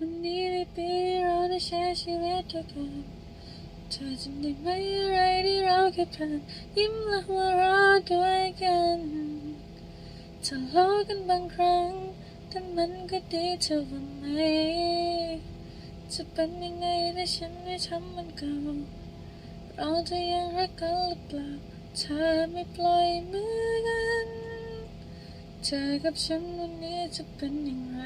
วันนี้ในปีเราได้ใช้ชีวิตด้วยกันเธอจำได้ไหมอะไรที่เราเคยผ่านยิ้มและหัวเราะด้วยกันทะเลาะกันบางครั้ง แต่มันก็ดีเธอว่าไหม จะเป็นยังไงถ้าฉันไม่ทำมันเก่าเราจะยังรักกันหรือเปล่าเธอไม่ปล่อยมือกันเธอกับฉันวันนี้จะเป็นอย่างไร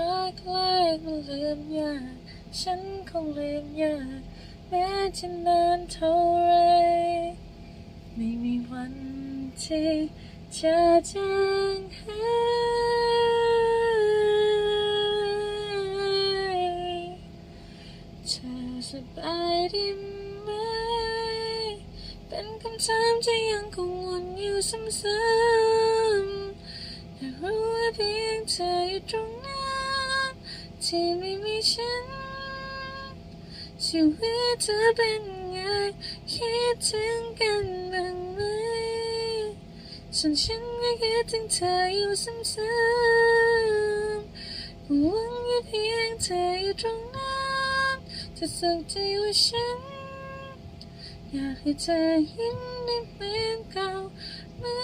รักแรกมันลืมยากฉันคงลืมยากแม้จะนานเท่าไร ไม่มีวันที่จะจางหายเธอสบายดีไหม เป็นคำถามที่ยังคงวนอยู่ซ้ำๆแต่รู้ว่าเพียงเธออยู่ตรง ที่ไม่มีฉัน ชีวิตเธอเป็นไง คิดถึงกันบ้างไหมส่วนฉันก็คิดถึงเธออยู่ซ้ำๆหวังว่าเพียงเธออยู่ตรงนั้นจะสุขใจว่าฉัน อยากให้เธอยิ้มได้เหมือนเก่าเมือ